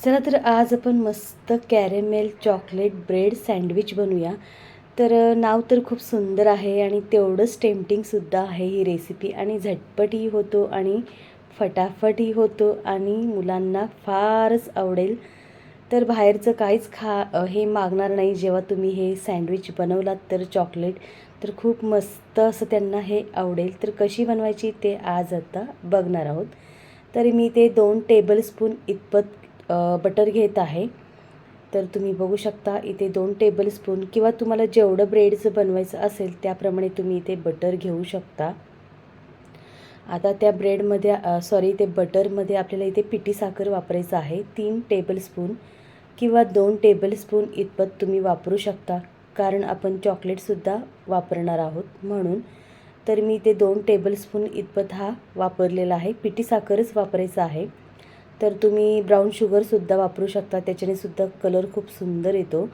चला तर आज आपण मस्त कॅरेमेल चॉकलेट ब्रेड सँडविच बनवूया. तर नाव तर खूप सुंदर आहे आणि तेवढंच टेम्पटिंगसुद्धा आहे ही रेसिपी आणि झटपटही होतो आणि फटाफटही होतो आणि मुलांना फारच आवडेल. तर बाहेरचं काहीच खा हे मागणार नाही. जेव्हा तुम्ही हे सँडविच बनवलात तर चॉकलेट तर खूप मस्त असं त्यांना हे आवडेल. तर कशी बनवायची ते आज आता बघणार आहोत. तरी मी ते दोन टेबलस्पून इतपत बटर घेत आहे. तर तुम्ही बघू शकता इथे दोन टेबलस्पून किंवा तुम्हाला जेवढं ब्रेडचं बनवायचं असेल त्याप्रमाणे तुम्ही इथे बटर घेऊ शकता. आता त्या ब्रेडमध्ये सॉरी ते बटरमध्ये आपल्याला इथे पिठी साखर वापरायचं आहे. तीन टेबलस्पून किंवा दोन टेबलस्पून इतपत तुम्ही वापरू शकता. कारण आपण चॉकलेटसुद्धा वापरणार आहोत म्हणून. तर मी ते दोन टेबलस्पून इतपत हा वापरलेला आहे. पिठी साखरच वापरायचा आहे. तर तुम्ही ब्राऊन शुगरसुद्धा वापरू शकता. त्याच्याने सुद्धा कलर खूप सुंदर येतो.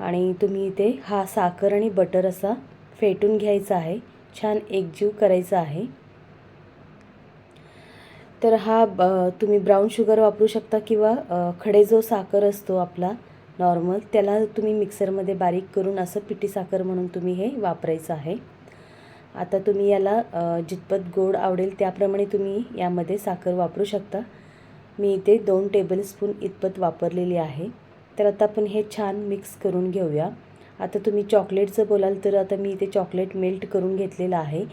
आणि तुम्ही इथे हा साखर आणि बटर असा फेटून घ्यायचा आहे. छान एकजीव करायचा आहे. तर हा ब तुम्ही ब्राऊन शुगर वापरू शकता किंवा खडे जो साखर असतो आपला नॉर्मल त्याला तुम्ही मिक्सरमध्ये बारीक करून असं पिठी साखर म्हणून तुम्ही हे वापरायचं आहे. आता तुम्ही याला जितपत गोड आवडेल त्याप्रमाणे तुम्ही यामध्ये साखर वापरू शकता. मी इथे दोन टेबलस्पून इतपत वापरलेली आहे. तर आता आपण हे छान मिक्स करून घेऊया. आता तुम्ही चॉकलेटचं बोलाल तर आता मी इथे चॉकलेट मेल्ट करून घेतलेलं आहे.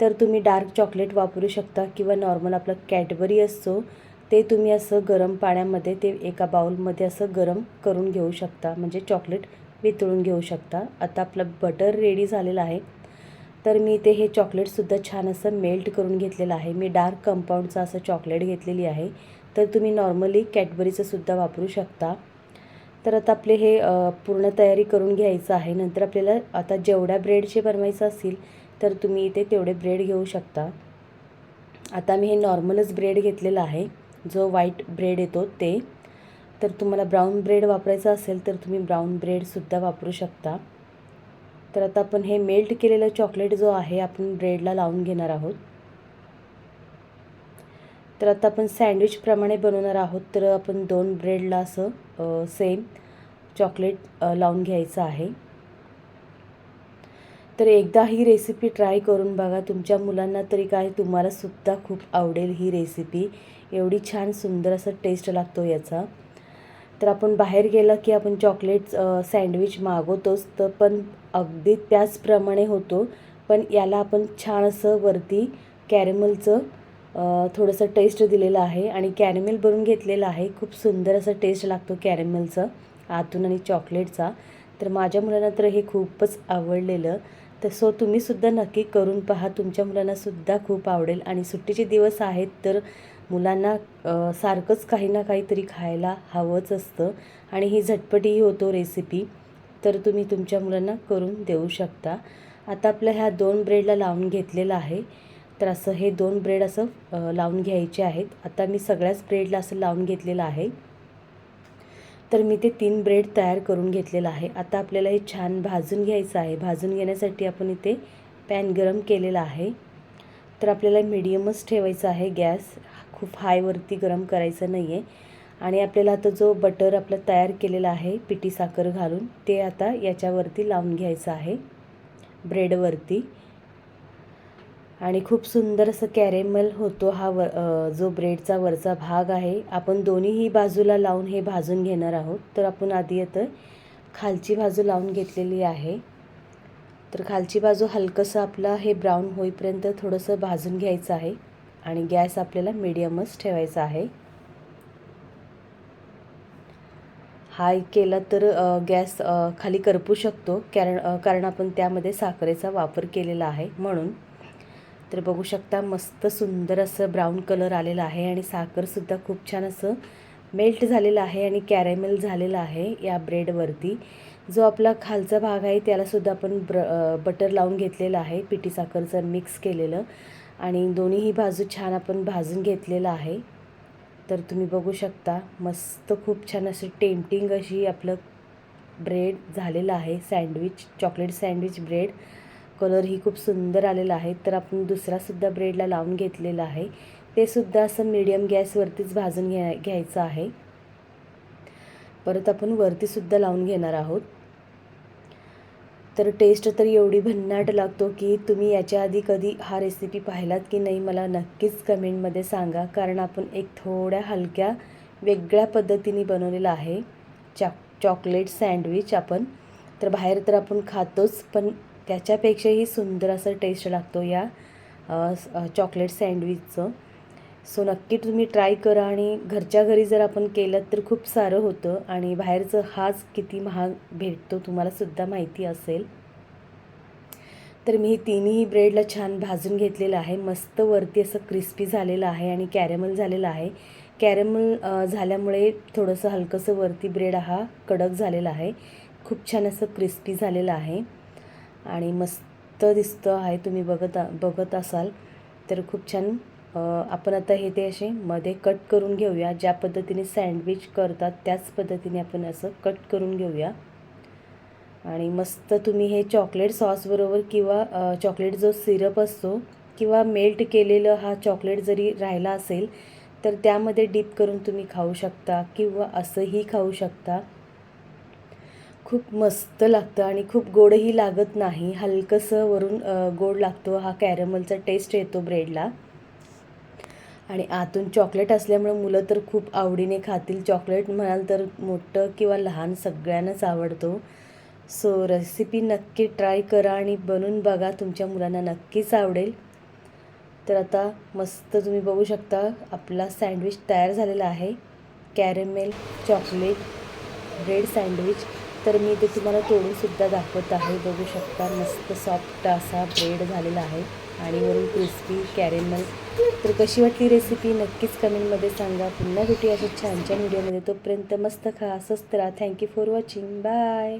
तर तुम्ही डार्क चॉकलेट वापरू शकता किंवा नॉर्मल आपलं कॅडबरी असतो ते तुम्ही असं गरम पाण्यामध्ये ते एका बाउलमध्ये असं गरम करून घेऊ शकता. म्हणजे चॉकलेट वितळून घेऊ शकता. आता आपलं बटर रेडी झालेलं आहे. तर मी इथे हे चॉकलेटसुद्धा छान असं मेल्ट करून घेतलेलं आहे. मी डार्क कंपाऊंडचं असं चॉकलेट घेतलेली आहे. तर तुम्ही नॉर्मली कॅडबरीचंसुद्धा वापरू शकता. तर आता आपले हे पूर्ण तयारी करून घ्यायचं आहे. नंतर आपल्याला आता जेवढ्या ब्रेडचे बनवायचं असेल तर तुम्ही इथे तेवढे ब्रेड घेऊ शकता. आता मी हे नॉर्मलच ब्रेड घेतलेला आहे. जो व्हाईट ब्रेड येतो ते. तर तुम्हाला ब्राऊन ब्रेड वापरायचा असेल तर तुम्ही ब्राऊन ब्रेडसुद्धा वापरू शकता. तर आता आपण हे मेल्ट केलेलं चॉकलेट जो आहे आपण ब्रेडला लावून घेणार आहोत. तर आता आपण सँडविचप्रमाणे बनवणार आहोत. तर आपण दोन ब्रेडला असं सेम चॉकलेट लावून घ्यायचं आहे. तर एकदा ही रेसिपी ट्राय करून बघा. तुमच्या मुलांना तरी काय तुम्हाला सुद्धा खूप आवडेल ही रेसिपी एवढी छान सुंदर असं टेस्ट लागतो याचा. तर आपण बाहेर गेलं की आपण चॉकलेट सँडविच मागवतोच. तर पण अगदी त्याचप्रमाणे होतो. पण याला आपण छान असं वरती कॅरेमलचं थोडंसं टेस्ट दिलेलं आहे आणि कॅरेमेल भरून घेतलेलं आहे. खूप सुंदर असं टेस्ट लागतो कॅरेमेलचं आतून आणि चॉकलेटचा तर माझ्या मुलांना तर हे खूपच आवडलेलं. तर सो तुम्हीसुद्धा नक्की करून पहा. तुमच्या मुलांनासुद्धा खूप आवडेल. आणि सुट्टीचे दिवस आहेत तर मुलांना सारखंच काही ना काहीतरी खायला हवंच असतं. आणि ही झटपटीही होतो रेसिपी तर तुम्ही तुमच्या मुलांना करून देऊ शकता. आता आपल्या ह्या दोन ब्रेडला लावून घेतलेलं आहे. तर असं हे दोन ब्रेड असं लावून घ्यायचे आहेत. आता मी सगळ्याच ब्रेडला असं लावून घेतलेलं आहे. तर मी ते तीन ब्रेड तयार करून घेतलेलं आहे. आता आपल्याला हे छान भाजून घ्यायचं आहे. भाजून घेण्यासाठी आपण इथे पॅन गरम केलेला आहे. तर आपल्याला मिडियमच ठेवायचं आहे. गॅस खूप हायवरती गरम करायचं नाही आहे आणि आपल्याला आता जो बटर आपला तयार केलेला आहे पिठी साखर घालून ते आता याच्यावरती लावून घ्यायचं आहे. ब्रेडवरती आणि खूप सुंदर असं कॅरेमल होतो हा व जो ब्रेडचा वरचा भाग आहे. आपण दोन्हीही बाजूला लावून हे भाजून घेणार आहोत. तर आपण आधी आता खालची बाजू लावून घेतलेली आहे. तर खालची बाजू हलकंसं आपला हे ब्राऊन होईपर्यंत थोडंसं भाजून घ्यायचं आहे. आणि गॅस आपल्याला मिडियमच ठेवायचा आहे. हाय केला तर गॅस खाली करपू शकतो. कारण कारण आपण त्यामध्ये साखरेचा वापर केलेला आहे म्हणून. तर बघू शकता मस्त सुंदर असं ब्राऊन कलर आलेला आहे आणि साखरसुद्धा खूप छान असं मेल्ट झालेलं आहे आणि कॅरेमेल झालेलं आहे या ब्रेडवरती जो आपला खालचा भाग आहे त्यालासुद्धा आपण ब्र बटर लावून घेतलेलं आहे पिठी साखरचं मिक्स केलेलं. आणि दोन्हीही बाजू छान आपण भाजून घेतलेलं आहे. तर तुम्ही बघू शकता मस्त खूप छान अशी टेम्पटिंग अशी आपलं ब्रेड झालेलं आहे सँडविच चॉकलेट सँडविच ब्रेड कलरही खूप सुंदर आलेला आहे. तर आपण दुसरासुद्धा ब्रेडला लावून घेतलेला आहे. ते सुद्धा असं मीडियम गॅसवरतीच भाजून घ्या घ्यायचं आहे. परत आपण वरतीसुद्धा लावून घेणार आहोत. तर टेस्ट तर एवढी भन्नाट लागतो की तुम्ही याच्या आधी कधी हा रेसिपी पाहिलात की नाही मला नक्कीच कमेंटमध्ये सांगा. कारण आपण एक थोड्या हलक्या वेगळ्या पद्धतीने बनवलेला आहे. चॉ चॉकलेट सँडविच आपण. तर बाहेर तर आपण खातोच पण त्याच्यापेक्षाही सुंदर असं टेस्ट लागतो या चॉकलेट सँडविचचं सो नक्की तुम्ही ट्राय करा आणि घरच्या घरी जर आपण केलं तर खूप सारं होतं आणि बाहेरचं हाच किती महाग भेटतो तुम्हाला सुद्धा माहिती असेल. तर मी तिन्ही ब्रेडला छान भाजून घेतलेलं आहे. मस्त वरती असं क्रिस्पी झालेलं आहे आणि कॅरेमल झालेलं आहे. कॅरेमल झाल्यामुळे थोडंसं हलकंसं वरती ब्रेड हा कडक झालेला आहे. खूप छान असं क्रिस्पी झालेलं आहे. आणि मस्त दिसतं आहे तुम्ही बघत बघत असाल. तर खूप छान आपण आता हे ते असे मध्ये कट करून घेऊया. ज्या पद्धतीने सँडविच करतात त्याच पद्धतीने आपण असं कट करून घेऊया. आणि मस्त तुम्ही हे चॉकलेट सॉसबरोबर किंवा चॉकलेट जो सिरप असतो किंवा मेल्ट केलेलं हा चॉकलेट जरी राहिला असेल तर त्यामध्ये डीप करून तुम्ही खाऊ शकता किंवा असंही खाऊ शकता. खूप मस्त लागतं आणि खूप गोडही लागत नाही. हलकंसं वरून गोड लागतो हा कॅरमलचा टेस्ट येतो ब्रेडला आणि आतून चॉकलेट असल्यामुळे मुलं तर खूप आवडीने खातील. चॉकलेट म्हणाल तर मोठं किंवा लहान सगळ्यांनाच आवडतो. सो रेसिपी नक्की ट्राय करा आणि बनवून बघा. तुमच्या मुलांना नक्कीच आवडेल. तर आता मस्त तुम्ही बघू शकता आपला सँडविच तयार झालेला आहे. कॅरेमेल चॉकलेट ब्रेड सँडविच तर मी ते तुम्हाला तोडूनसुद्धा दाखवत आहे. बघू शकता मस्त सॉफ्ट असा ब्रेड झालेला आहे आणि वरून क्रिस्पी कॅरेमल तर कशी वाटली रेसिपी नक्कीच कमेंटमध्ये सांगा. पुन्हा भेटूया अशा छान छान व्हिडिओमध्ये तोपर्यंत मस्त खा स्वस्त राहा. Thank you for watching bye